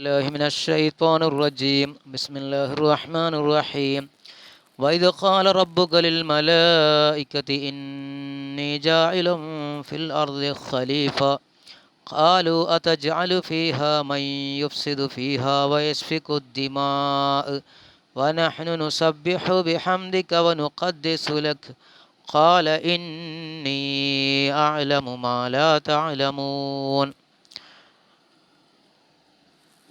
الله من الشيطان الرجيم. بسم الله الرحمن الرحيم. وإذ قال ربك للملائكة إني جاعل في الأرض خليفة. قالوا أتجعل فيها من يفسد فيها ويسفك الدماء. ونحن نسبح بحمدك ونقدس لك. قال إني أعلم ما لا تعلمون.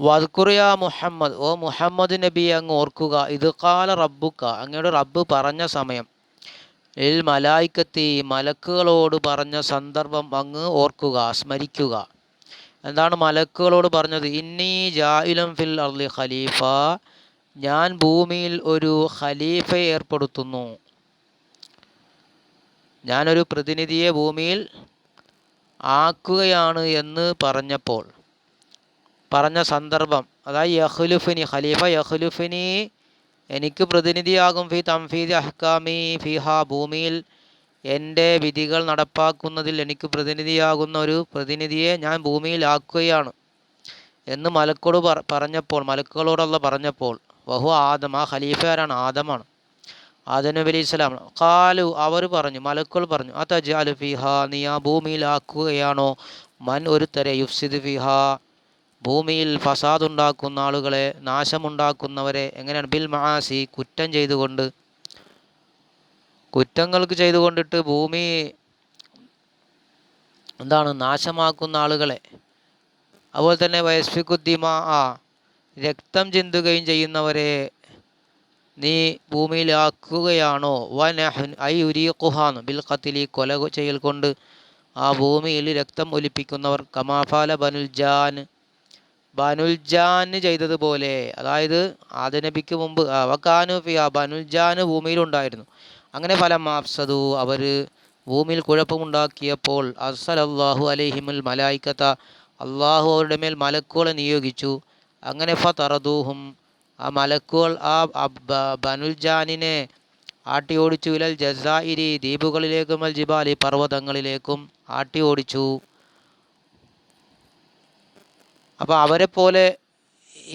വദ്കുറിയ മുഹമ്മദ് ഓ മുഹമ്മദ് നബി അങ്ങ് ഓർക്കുക. ഇത് കാല റബ്ബുക്ക. അങ്ങയുടെ റബ്ബ് പറഞ്ഞ സമയം. ഇൽ മലായിക്കത്തി മലക്കുകളോട് പറഞ്ഞ സന്ദർഭം അങ്ങ് ഓർക്കുക സ്മരിക്കുക. എന്താണ് മലക്കുകളോട് പറഞ്ഞത്? ഇന്നി ജാഇലം ഫിൽ അർലി ഖലീഫ. ഞാൻ ഭൂമിയിൽ ഒരു ഖലീഫയെ ഏർപ്പെടുത്തുന്നു. ഞാനൊരു പ്രതിനിധിയെ ഭൂമിയിൽ ആക്കുകയാണ് എന്ന് പറഞ്ഞപ്പോൾ പറഞ്ഞ സന്ദർഭം. അതായത് യഹ്ലുഫിനി ഖലീഫ യഹ്ലുഫിനി എനിക്ക് പ്രതിനിധിയാകും ഫി തംഫീദ് അഹ്കാമി ഫിഹ ഭൂമിയിൽ. എന്റെ വിധികൾ നടപ്പാക്കുന്നതിൽ എനിക്ക് പ്രതിനിധിയാകുന്ന ഒരു പ്രതിനിധിയെ ഞാൻ ഭൂമിയിലാക്കുകയാണ് എന്ന് മലക്കോട് പറ പറഞ്ഞപ്പോൾ മലക്കുകളോടുള്ള പറഞ്ഞപ്പോൾ വഹു ആദം ആ ഖലീഫ ആരാണ് ആദമാണ്. ആദം നബി അലൈഹി സ്വലാം കാലു അവർ പറഞ്ഞു മലക്കുകൾ പറഞ്ഞു ആ തജാലു ഫിഹ നീ ആ ഭൂമിയിലാക്കുകയാണോ? മൻ ഒരു തരെ യുഫ്സിദ് ഫിഹ. ഭൂമിയിൽ ഫസാദുണ്ടാക്കുന്ന ആളുകളെ നാശമുണ്ടാക്കുന്നവരെ എങ്ങനെയാണ്? ബിൽ മഹാസി കുറ്റം ചെയ്തുകൊണ്ട് കുറ്റങ്ങൾക്ക് ചെയ്തുകൊണ്ടിട്ട് ഭൂമി എന്താണ് നാശമാക്കുന്ന ആളുകളെ. അതുപോലെ തന്നെ വയസ്ഫിക്കുദ്ദിമ ആ രക്തം ചിന്തുകയും ചെയ്യുന്നവരെ നീ ഭൂമിയിലാക്കുകയാണോ? വനഹൻ ഐ ഉരീഖുഹാന്ന് ബിൽ ഖത്തിലി കൊല ചെയ്യൽ കൊണ്ട് ആ ഭൂമിയിൽ രക്തം ഒലിപ്പിക്കുന്നവർ കമാഫാല ബനുൽ ജാൻ ബനുൽജാന് ചെയ്തതുപോലെ അതായത് ആദനബിക്ക് മുമ്പ് അവക്കാനു ഫിയ ബനുൽജാന് ഭൂമിയിലുണ്ടായിരുന്നു. അങ്ങനെ ഫലം മാഫ്സദു അവർ ഭൂമിയിൽ കുഴപ്പമുണ്ടാക്കിയപ്പോൾ അസലല്ലാഹു അലഹിമുൽ മലായിക്കത്ത അള്ളാഹു അവരുടെ മേൽ മലക്കുകളെ നിയോഗിച്ചു. അങ്ങനെ ഫ തറദൂഹും ആ മലക്കുകൾ ആ ബനുൽജാനിനെ ആട്ടി ഓടിച്ചു ഇലൽ ജസായിരി ദ്വീപുകളിലേക്കും അൽ ജിബാലി പർവതങ്ങളിലേക്കും ആട്ടി ഓടിച്ചു അപ്പോൾ അവരെ പോലെ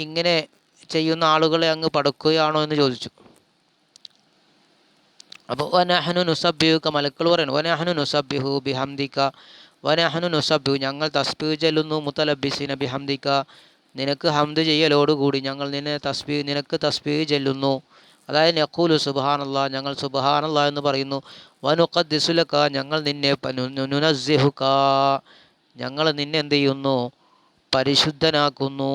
ഇങ്ങനെ ചെയ്യുന്ന ആളുകളെ അങ്ങ് പടക്കുകയാണോ എന്ന് ചോദിച്ചു. അപ്പോൾ വനഹനു നുസബ്യുക്ക മലക്കൾ പറയുന്നു. വനഹനു നുസബ്യുഹു ബിഹംദിക്ക വനഹനു നുസബ്യു ഞങ്ങൾ തസ്ബീഹ് ചെല്ലുന്നു മുത്തലബിസിന ബിഹംദിക്ക നിനക്ക് ഹംദ് ചെയ്യലോടുകൂടി ഞങ്ങൾ നിന്നെ തസ്ബീ നിനക്ക് തസ്ബീഹ് ചെല്ലുന്നു. അതായത് നഖൂലു സുബഹാനല്ലാ ഞങ്ങൾ സുബഹാനല്ലാ എന്ന് പറയുന്നു. വനുഖദ്ദിസുലക്ക ഞങ്ങൾ നിന്നെ നുനസ്സിഹുക്ക ഞങ്ങൾ നിന്നെ എന്ത് ചെയ്യുന്നു? പരിശുദ്ധനാക്കുന്നു.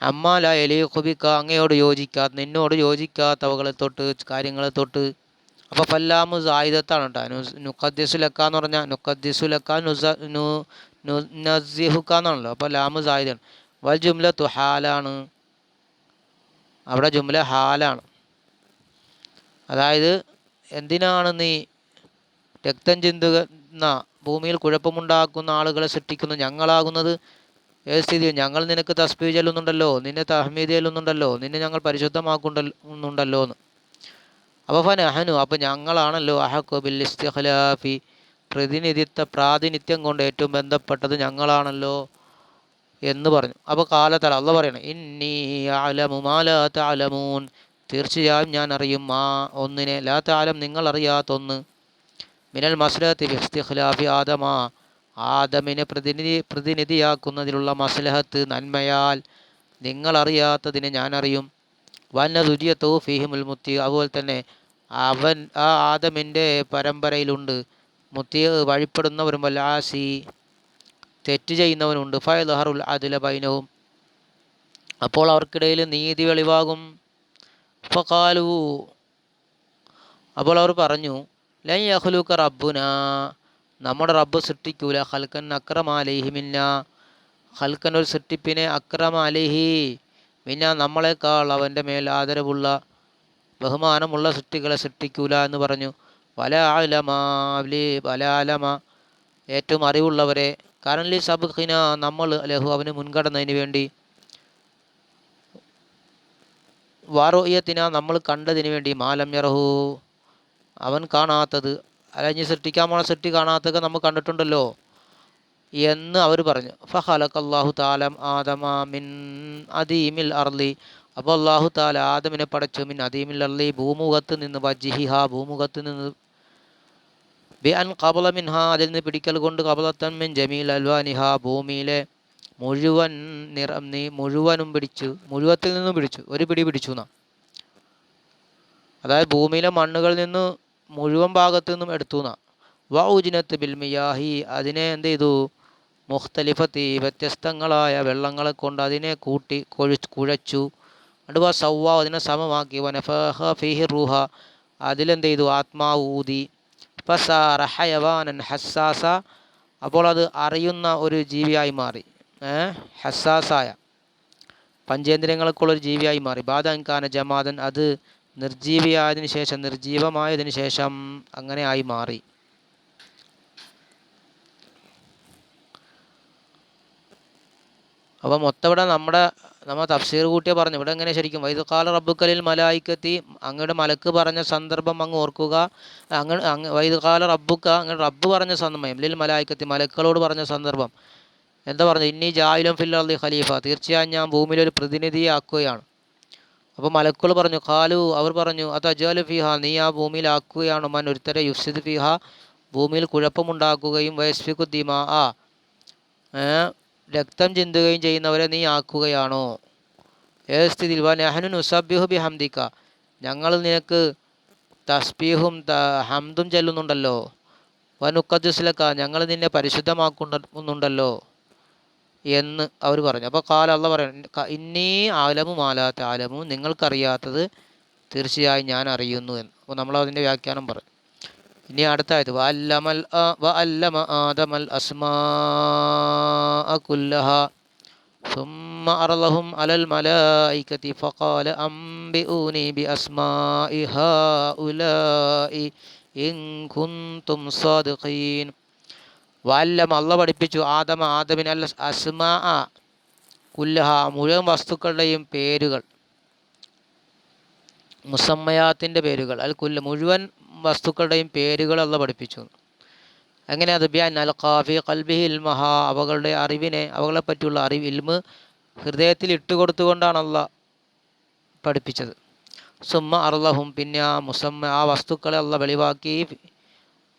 അമ്മാല എലിയുബിക്ക അങ്ങയോട് യോജിക്കാത്ത നിന്നോട് യോജിക്കാത്തവകളെ തൊട്ട് കാര്യങ്ങളെ തൊട്ട്. അപ്പോൾ ഫല്ലാമു സായുധത്താണ് കേട്ടോ നു നുക്കദ്ദിസുലക്ക എന്ന് പറഞ്ഞാൽ നുഖദ്സുലക്ക എന്നാണല്ലോ അപ്പോൾ ലാമു സായുധാണ് വൽ ജുംല തുഹാലാണ് അവിടെ ജുംല ഹാലാണ്. അതായത് എന്തിനാണ് നീ രക്തം ചിന്തുന്ന ഭൂമിയിൽ കുഴപ്പമുണ്ടാക്കുന്ന ആളുകളെ സൃഷ്ടിക്കുന്നു ഞങ്ങളാകുന്നത്. ഏത് സ്ഥിതി ഞങ്ങൾ നിനക്ക് തസ്ബീ ചെല്ലുന്നുണ്ടല്ലോ നിന്നെ തഹ്മീദ് ചെല്ലുന്നുണ്ടല്ലോ നിന്നെ ഞങ്ങൾ പരിശുദ്ധമാക്കുന്നുണ്ടല്ലോ എന്ന്. അപ്പോൾ ഫൻ അഹനു അപ്പോൾ ഞങ്ങളാണല്ലോ അഹക്കു ബിൽ ഇസ്തിഖ്ലാഫി പ്രതിനിധിത്വ പ്രാതിനിധ്യം കൊണ്ട് ഏറ്റവും ബന്ധപ്പെട്ടത് ഞങ്ങളാണല്ലോ എന്ന് പറഞ്ഞു. അപ്പോൾ കാലത്തല അല്ല പറയണം ഇന്നി അലമു മാലാ താലമൂൻ തീർച്ചയായും ഞാൻ അറിയും ആ ഒന്നിനെ. ലാത്ത ആലം നിങ്ങൾ അറിയാത്തൊന്ന് മിനൽ മസ്ലഹത്ത് ആദമ. ആദമിനെ പ്രതിനിധി പ്രതിനിധിയാക്കുന്നതിലുള്ള മസ്ലഹത്ത് നന്മയാൽ നിങ്ങളറിയാത്തതിനെ ഞാൻ അറിയും വന്ന ദുര്യത്തോ ഫിഹിമുൽ മുത്തി അതുപോലെ തന്നെ അവൻ ആ ആദമിന്റെ പരമ്പരയിലുണ്ട്. മുത്തി വഴിപ്പെടുന്നവരും വല്ലാസി തെറ്റ് ചെയ്യുന്നവനുണ്ട്. ഫയൽഹറുൽ അതില ബൈനവും അപ്പോൾ അവർക്കിടയിൽ നീതി വെളിവാകും. ഫക്കാലു അപ്പോൾ അവർ പറഞ്ഞു യഹ്ലുക്ക റബ്ബുന നമ്മുടെ റബ്ബ് സൃഷ്ടിക്കൂല. ഹൽക്കൻ അക്രമാലേഹി മിന്ന. ഹൽക്കൻ ഒരു സൃഷ്ടിപ്പിനെ അക്രമ അലേഹി മിന്ന. നമ്മളെക്കാൾ അവന്റെ മേൽ ആദരവുള്ള ബഹുമാനമുള്ള സൃഷ്ടികളെ സൃഷ്ടിക്കൂല എന്ന് പറഞ്ഞു. വല ആലമാലി വല ആലമ ഏറ്റവും അറിവുള്ളവരെ കാരണം ലി സബ്ഖിന നമ്മൾ ലഹു അവന് മുൻകടന്നതിന് വേണ്ടി. വാറോയ്യത്തിന നമ്മൾ കണ്ടതിന് വേണ്ടി മാലം യറഹു. അവൻ കാണാത്തത് അല്ലെങ്കിൽ സൃഷ്ടിക്കാൻ പോണ സൃഷ്ടി കാണാത്തൊക്കെ നമ്മൾ കണ്ടിട്ടുണ്ടല്ലോ എന്ന് അവർ പറഞ്ഞു. ഫഹലക്ക് താലം ആദമാ മിൻ അദീമിൽ അർലി അപ്പോൾ അള്ളാഹു താല ആദമിനെ പടച്ചു. മിൻ അദീമിൽ അർലി ഭൂമുഖത്ത് നിന്ന് വജിഹിഹ ഭൂമുഖത്ത് നിന്ന് ബി അൻ കബല മിൻഹ അതിൽ നിന്ന് പിടിക്കൽ കൊണ്ട് കബലത്തൻ മിൻ ജമീൽ അൽവാനിഹ ഭൂമിയിലെ മുഴുവൻ നിറം നീ മുഴുവനും പിടിച്ചു മുഴുവത്തിൽ നിന്നും പിടിച്ചു. ഒരു പിടി പിടിച്ചു എന്നാ അതായത് ഭൂമിയിലെ മണ്ണുകളിൽ നിന്ന് മുഴുവൻ ഭാഗത്തു നിന്നും എടുത്തു എന്നാ വ ബിൽമിയാഹി അതിനെ എന്ത് ചെയ്തു? മുഖ്തലിഫത്തി വ്യത്യസ്തങ്ങളായ വെള്ളങ്ങളെ കൊണ്ട് അതിനെ കൂട്ടി കൊഴി കുഴച്ചു. അടുവ സൗവ അതിനെ സമമാക്കി. വനഫഹ ഫിഹി റൂഹ. അതിലെന്ത് ചെയ്തു? ആത്മാവ് ഊതി. ഫസാറ ഹയവാനൻ ഹസ്സാസ. അപ്പോൾ അത് അറിയുന്ന ഒരു ജീവിയായി മാറി. ഹസ്സാസായ. പഞ്ചേന്ദ്രിയങ്ങൾക്കുള്ളൊരു ജീവിയായി മാറി. ബാദൻകാന ജമാദൻ അത് നിർജീവിയായതിനു ശേഷം നിർജീവമായതിനു ശേഷം അങ്ങനെ ആയി മാറി. അപ്പോൾ മൊത്തം ഇവിടെ നമ്മുടെ നമ്മൾ തഫ്സീർ കൂട്ടിയ പറഞ്ഞു. ഇവിടെ എങ്ങനെ ശരിക്കും? വൈദുക്കാല റബ്ബുക്കലിൽ മലായിക്കത്തി അങ്ങയുടെ മലക്ക് പറഞ്ഞ സന്ദർഭം അങ്ങ് ഓർക്കുക. അങ്ങ് അങ്ങ് വൈദുക്കാല റബ്ബുക്ക അങ്ങ് റബ്ബ് പറഞ്ഞ സന്ദർഭം ലിൽ മലായിക്കത്തി മലക്കളോട് പറഞ്ഞ സന്ദർഭം. എന്താ പറഞ്ഞു ഇന്നി ജായിലും ഫില്ലി ഖലീഫ. തീർച്ചയായും ഞാൻ ഭൂമിയിൽ ഒരു പ്രതിനിധിയെ ആക്കുകയാണ് അപ്പോൾ മലക്കുകൾ പറഞ്ഞു ഖാലു അവർ പറഞ്ഞു അത് അജാലു ഫിഹ നീ ആ ഭൂമിയിൽ ആക്കുകയാണോ മൻ ഒരുത്തരെ യുഫ്സിദ് ഫിഹ ഭൂമിയിൽ കുഴപ്പമുണ്ടാക്കുകയും വയസ്ഫിക്കുദ്ദീമ ആ രക്തം ചിന്തുകയും ചെയ്യുന്നവരെ നീ ആക്കുകയാണോ? ഏത് സ്ഥിതിയിൽ? വാ നെഹനു നുസബ്യുഹു ബി ഹംദിക്ക ഞങ്ങൾ നിനക്ക് തസ്ബീഹും ഹംദും ചെല്ലുന്നുണ്ടല്ലോ. വനുക്കദ്സിലക്ക ഞങ്ങൾ നിന്നെ പരിശുദ്ധമാക്കുന്നുണ്ടല്ലോ. എന്ന് അവർ പറഞ്ഞു അപ്പോൾ കാല അള്ള പറയുന്നു ഇന്നീ ആലമു മാലാത്ത ആലമു നിങ്ങൾക്കറിയാത്തത് തീർച്ചയായും ഞാൻ അറിയുന്നു എന്ന് അപ്പോൾ നമ്മൾ അതിൻ്റെ വ്യാഖ്യാനം പറയും ഇനി അടുത്ത ആയത് വഅല്ലമൽ ആ- വഅല്ലമ ആദമൽ അസ്മാ കുല്ലഹ ثم أرلهم على الملائكة فقال أنبئوني بأسماء هؤلاء إن كنتم صادقين വല്ലം അള്ള പഠിപ്പിച്ചു. ആദമ ആദമിൻ അല്ല അസ്മാ കുല്ലഹ മുഴുവൻ വസ്തുക്കളുടെയും പേരുകൾ. മുസമ്മയാത്തിന്റെ പേരുകൾ. അൽ കുല്ല മുഴുവൻ വസ്തുക്കളുടെയും പേരുകൾ അല്ല പഠിപ്പിച്ചു. അങ്ങനെ അത് ബിയാൻ അൽ ഖാഫി കൽബിഹി ഇൽമഹ. അവകളുടെ അറിവിനെ അവകളെ പറ്റിയുള്ള അറിവ് ഇൽമ് ഹൃദയത്തിൽ ഇട്ടുകൊടുത്തുകൊണ്ടാണ് അള്ള പഠിപ്പിച്ചത്. സുമ്മ അർലഹും പിന്നെ ആ മുസമ്മ ആ വസ്തുക്കളെ അല്ല വെളിവാക്കി.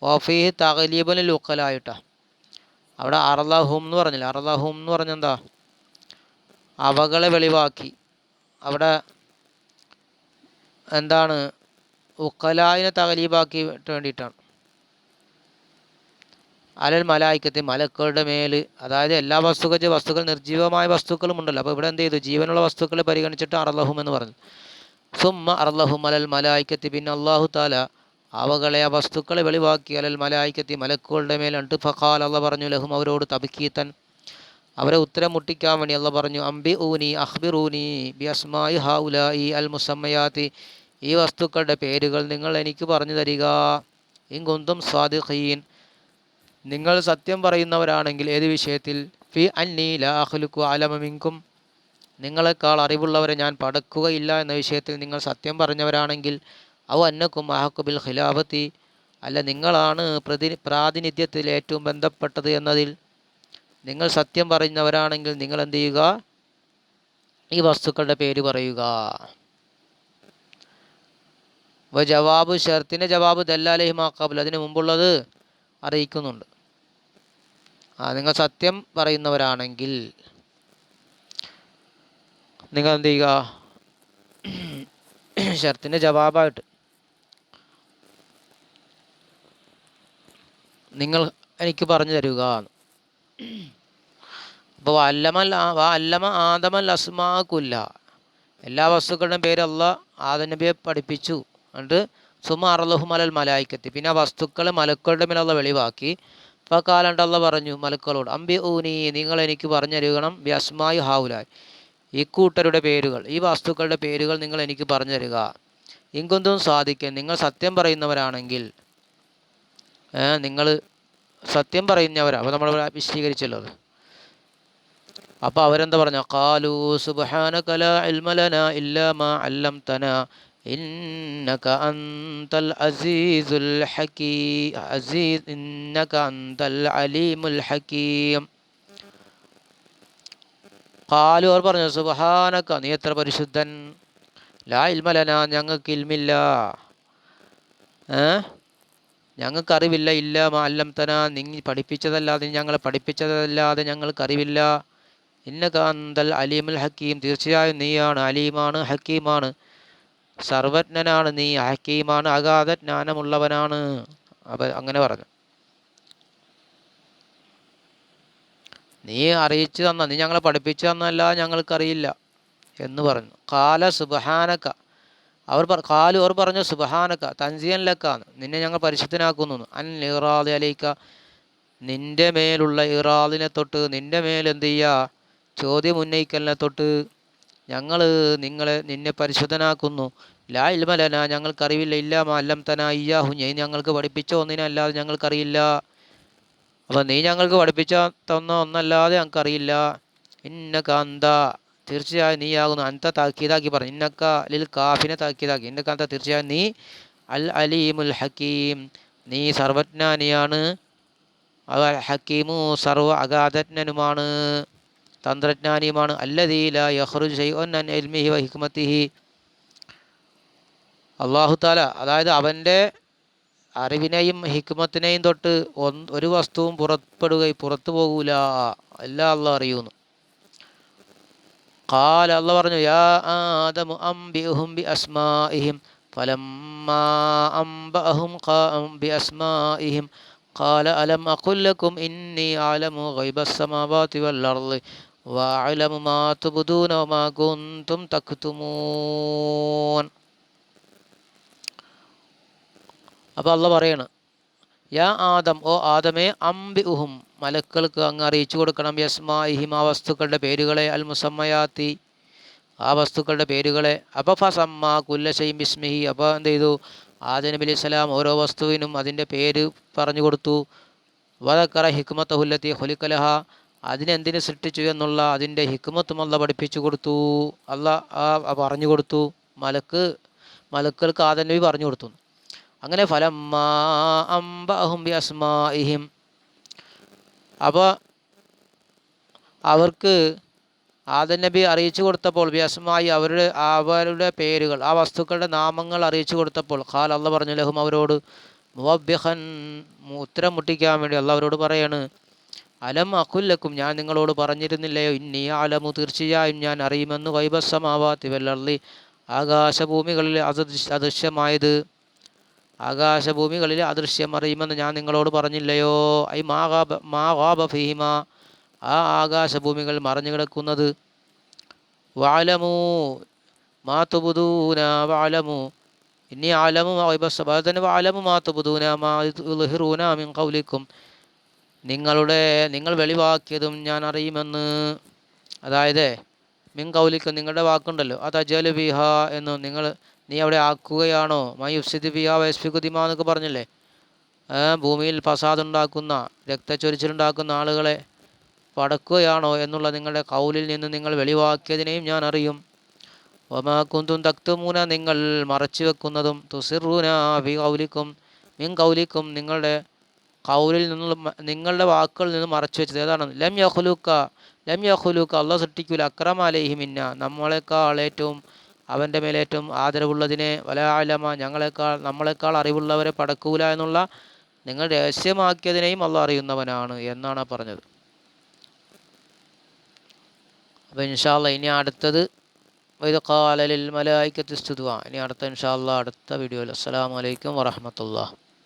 ഓഫീഹ് തകലീബനിൽ ഉക്കലായിട്ടാണ് അവിടെ അർലഹും എന്ന് പറഞ്ഞില്ല? അർലഹും എന്ന് പറഞ്ഞെന്താ? അവകളെ വെളിവാക്കി. അവിടെ എന്താണ്? ഉക്കലായിനെ തകലീബാക്കി വേണ്ടിയിട്ടാണ്. അലൽ മലായിക്കത്തെ മലക്കളുടെ മേൽ അതായത് എല്ലാ വസ്തുക്കൾ വസ്തുക്കൾ നിർജീവമായ വസ്തുക്കളും ഉണ്ടല്ലോ. അപ്പോൾ ഇവിടെ എന്ത് ചെയ്തു? ജീവനുള്ള വസ്തുക്കളെ പരിഗണിച്ചിട്ട് അറലഹും എന്ന് പറഞ്ഞു. സുമ്മ അറലഹും അലൽ മലായിക്കത്തി. പിന്നെ അള്ളാഹു താല അവകളെ ആ വസ്തുക്കളെ വെളിവാക്കി അലൽ മലായിക്കത്തി മലക്കുകളുടെ മേലുണ്ട് ഫഖാൽ അള്ള പറഞ്ഞു ലഹും അവരോട് തബിക്കീത്തൻ അവരെ ഉത്തരം മുട്ടിക്കാൻ വേണ്ടി അള്ള പറഞ്ഞു അംബി ഊനി അഹ്ബിറൂനി ബി അസ്മായി ഹൗലായി അൽ മുസമ്മയാത്തി. ഈ വസ്തുക്കളുടെ പേരുകൾ നിങ്ങൾ എനിക്ക് പറഞ്ഞു തരിക. ഇങ്കുന്തും സ്വാദിഖീൻ നിങ്ങൾ സത്യം പറയുന്നവരാണെങ്കിൽ ഏത് വിഷയത്തിൽ? ഫി അന്നി ലാഹുലുക്കു അലമമിങ്കും നിങ്ങളെക്കാൾ അറിവുള്ളവരെ ഞാൻ പടക്കുകയില്ല എന്ന വിഷയത്തിൽ നിങ്ങൾ സത്യം പറഞ്ഞവരാണെങ്കിൽ അവ അന്നക്കും അഹക്കുബിൽ ഖിലാഫത്തി. അല്ല നിങ്ങളാണ് പ്രതി പ്രാതിനിധ്യത്തിൽ ഏറ്റവും ബന്ധപ്പെട്ടത് എന്നതിൽ നിങ്ങൾ സത്യം പറയുന്നവരാണെങ്കിൽ നിങ്ങൾ എന്ത് ചെയ്യുക? ഈ വസ്തുക്കളുടെ പേര് പറയുക. അപ്പോൾ ജവാബ് ഷർത്തിന്റെ ജവാബ് ദല്ലാലഹി മാക്കാബുൽ അതിന് മുമ്പുള്ളത് അറിയിക്കുന്നുണ്ട്. ആ നിങ്ങൾ സത്യം പറയുന്നവരാണെങ്കിൽ നിങ്ങൾ എന്ത് ചെയ്യുക? ഷർത്തിന്റെ ജവാബായിട്ട് നിങ്ങൾ എനിക്ക് പറഞ്ഞു തരുക അപ്പോൾ അല്ലമൽ അല്ലമ ആദമൽ അസ്മാക്കുല്ല എല്ലാ വസ്തുക്കളുടെയും പേര് അല്ല ആദ നബിയെ പഠിപ്പിച്ചു. അണ്ട് സുമ അറലഹുമലൽ മലായിക്കത്തി. പിന്നെ ആ വസ്തുക്കളെ മലക്കളുടെ മേലുള്ള വെളിവാക്കി. ഇപ്പോൾ കാലണ്ടല്ല പറഞ്ഞു മലക്കളോട് അമ്പി ഊനി നിങ്ങൾ എനിക്ക് പറഞ്ഞു തരുകണം വ്യസ്മായി ഹാവുലായി. ഈ കൂട്ടരുടെ പേരുകൾ ഈ വസ്തുക്കളുടെ പേരുകൾ നിങ്ങൾ എനിക്ക് പറഞ്ഞു തരിക. ഇങ്കൊന്തും സാധിക്കും നിങ്ങൾ സത്യം പറയുന്നവരാണെങ്കിൽ നിങ്ങൾ സത്യം പറയുന്നവരാ. അപ്പോൾ നമ്മൾ വിശദീകരിച്ചല്ലോ അത്. അപ്പോൾ അവരെന്താ പറഞ്ഞു? കാലു സുബാന കല ഇൽമലന ഇല്ലമ അല്ലം തന ഇന്നക അന്തൽ അസീസുൽ ഹക്കീ അസീസ് ഇന്നക അന്തൽ അലീമുൽ ഹക്കീം കാലു അവർ പറഞ്ഞു സുബഹാനക്ക നീ പരിശുദ്ധൻ? ലാ ഇൽമലന ഞങ്ങൾക്ക് ഇൽമില്ല. ഏഹ് ഞങ്ങൾക്ക് അറിവില്ല ഇല്ല മാല്ലം തന നീ പഠിപ്പിച്ചതല്ലാതെ ഞങ്ങളെ പഠിപ്പിച്ചതല്ലാതെ ഞങ്ങൾക്കറിവില്ല. ഇന്ന കാന്തൽ അലീമുൽ ഹക്കീം തീർച്ചയായും നീയാണ്. അലീമാണ് ഹക്കീമാണ്. സർവജ്ഞനാണ് നീ. ഹക്കീമാണ് അഗാധ ജ്ഞാനമുള്ളവനാണ്. അവ അങ്ങനെ പറഞ്ഞു. നീ അറിയിച്ചു തന്ന നീ ഞങ്ങളെ പഠിപ്പിച്ചു തന്നല്ല ഞങ്ങൾക്കറിയില്ല എന്ന് പറഞ്ഞു. കാല സുബഹാനക്ക അവർ കാലു അവർ പറഞ്ഞു സുബഹാനക്ക തൻസിയൻ ലക്കാന്ന് നിന്നെ ഞങ്ങൾ പരിശുദ്ധനാക്കുന്നു അൻ ഇറാദ് അലൈക്ക നിന്റെ മേലുള്ള ഇറാദിനെ തൊട്ട് നിന്റെ മേൽ ചെയ്യുക ചോദ്യം ഉന്നയിക്കലിനെ തൊട്ട് ഞങ്ങൾ നിങ്ങളെ നിന്നെ പരിശുദ്ധനാക്കുന്നു. ലാ ഇൽമലന ഞങ്ങൾക്കറിവില്ല. ഇല്ല മല്ലം തന ഇയ്യാഹു. നീ ഞങ്ങൾക്ക് പഠിപ്പിച്ച ഒന്നിനല്ലാതെ ഞങ്ങൾക്കറിയില്ല. അപ്പം നീ ഞങ്ങൾക്ക് പഠിപ്പിച്ച തന്ന ഒന്നല്ലാതെ ഞങ്ങൾക്കറിയില്ല. ഇന്ന അന്ത. തീർച്ചയായും നീയാകുന്നു അന്ത താക്കീതാക്കി പറഞ്ഞു. ഇന്നക്ക ലിൽ കാഫിനെ താക്കീതാക്കി. ഇന്നക്ക അന്ത തീർച്ചയായും നീ അൽ അലീമുൽ ഹക്കീം. നീ സർവജ്ഞാനിയാണ്. അവ ഹക്കീമു സർവ അഗാധജ്ഞനുമാണ്. തന്ത്രജ്ഞാനിയുമാണ്. അല്ലദീല യഹ്റുജ് ഷൈഉൻ അൻ ഇൽമിഹി വ ഹിക്മത്തിഹി. അള്ളാഹു താല അതായത് അവന്റെ അറിവിനെയും ഹിക്മത്തിനെയും തൊട്ട് ഒരു വസ്തുവും പുറപ്പെടുകയും പുറത്തു പോകൂല. എല്ലാം അള്ളാഹ് അറിയുന്നു. قال الله പറഞ്ഞു യാ ആദമു അംബിഹും ബി അസ്മാഇഹിം فلما أنبأهم بأسمائهم قال ألم أقل لكم إني أعلم غيب السماوات والأرض وأعلم ما تبدون وما كنتم تكتمون അപ്പോൾ അള്ള പറയാണ് യാ ആദം ഓ ആദമേ അംബി ഉഹും മലക്കൾക്ക് അങ്ങ് അറിയിച്ചു കൊടുക്കണം. യസ്മാ ഇഹിം ആ വസ്തുക്കളുടെ പേരുകളെ അൽ മുസമ്മയാത്തി ആ വസ്തുക്കളുടെ പേരുകളെ അപ്പോൾ ഫസമ്മ കുല്ലശയും ബിസ്മിഹി. അപ്പോൾ എന്ത് ചെയ്തു? ആദം നബി അലൈഹി സ്വലാം ഓരോ വസ്തുവിനും അതിന്റെ പേര് പറഞ്ഞു കൊടുത്തു. വദക്കറ ഹിക്മത്ത് ഹുല്ലത്തി ഹുലിക്കലഹ അതിനെന്തിന് സൃഷ്ടിച്ചു എന്നുള്ള അതിന്റെ ഹിക്മത്തും അല്ല പഠിപ്പിച്ചു കൊടുത്തു. അല്ല ആ പറഞ്ഞു കൊടുത്തു. മലക്ക് മലക്കൾക്ക് ആദനവി പറഞ്ഞു കൊടുത്തു. അങ്ങനെ ഫലമ്മ അംബഅഹും ബി അപ്പോൾ അവർക്ക് ആദൻ നബി അറിയിച്ചു കൊടുത്തപ്പോൾ വ്യാസമായി അവരുടെ അവരുടെ പേരുകൾ ആ വസ്തുക്കളുടെ നാമങ്ങൾ അറിയിച്ചു കൊടുത്തപ്പോൾ ഖാൽ അള്ള പറഞ്ഞു ലഹും അവരോട് മുവബ്യഹൻ ഉത്തരം മുട്ടിക്കാൻ വേണ്ടി അള്ള അവരോട് പറയാണ് അലം അഖുല്ലക്കും ഞാൻ നിങ്ങളോട് പറഞ്ഞിരുന്നില്ലയോ? ഇന്നി അലമു തീർച്ചയായും ഞാൻ അറിയുമെന്ന് വൈബസമാവാത്തി വെല്ലള്ളി ആകാശഭൂമികളിൽ അദൃശ്യ അദൃശ്യമായത് ആകാശഭൂമികളിൽ അദൃശ്യം അറിയുമെന്ന് ഞാൻ നിങ്ങളോട് പറഞ്ഞില്ലയോ? ഐ മാഗാബ മാഗാബ ഫീമ ആ ആകാശഭൂമികൾ മറഞ്ഞു കിടക്കുന്നത്. വാലമൂ മാത്തുബുദൂന വാലമു ഇനി ആലമു തന്നെ വാലമു മാത്തുബുദൂന മാഹിറൂന മിൻ കൗലിക്കും നിങ്ങളുടെ നിങ്ങൾ വെളിവാക്കിയതും ഞാൻ അറിയുമെന്ന്. അതായത് മിൻ കൗലിക്കും നിങ്ങളുടെ വാക്കുണ്ടല്ലോ. അത് അജലു ബിഹ എന്ന് നിങ്ങൾ നീ അവിടെ ആക്കുകയാണോ? മൈ പറഞ്ഞല്ലേ ബിഹ വൈസ്ഫിക്കുദിമ എന്നൊക്കെ ഭൂമിയിൽ ഫസാദ് ഉണ്ടാക്കുന്ന രക്തച്ചൊരിച്ചിലുണ്ടാക്കുന്ന ആളുകളെ പടക്കുകയാണോ എന്നുള്ള നിങ്ങളുടെ കൗലിൽ നിന്ന് നിങ്ങൾ വെളിവാക്കിയതിനെയും ഞാൻ അറിയും. ഒമാ കുന്തും തക്തുമൂന നിങ്ങൾ മറച്ചു വെക്കുന്നതും തുസിറൂന വി കൗലിക്കും മിൻ കൗലിക്കും നിങ്ങളുടെ കൗലിൽ നിന്നുള്ള നിങ്ങളുടെ വാക്കുകളിൽ നിന്ന് മറച്ചു വെച്ചത് ഏതാണ്? ലം യഹുലൂക്ക ലം യഹുലൂക്ക അള്ള സൃഷ്ടിക്കൂല അക്രമ അലൈഹിമിന്ന നമ്മളെക്കാൾ ഏറ്റവും അവന്റെ മേലേറ്റവും ആദരവുള്ളതിനെ വലാലമ ഞങ്ങളെക്കാൾ നമ്മളെക്കാൾ അറിവുള്ളവരെ പടക്കൂല എന്നുള്ള നിങ്ങൾ രഹസ്യമാക്കിയതിനെയും അള്ള അറിയുന്നവനാണ് എന്നാണ് പറഞ്ഞത്. അപ്പോൾ ഇൻഷാല്ല ഇനി അടുത്തത് വൈദക്കാലലിൽ കാലലിൽ മലായിക്കത്ത് സ്തുതുവ ഇനി അടുത്ത ഇൻഷാല്ല അടുത്ത വീഡിയോയിൽ. അസ്സാം വലൈക്കും വറഹമത്തുള്ള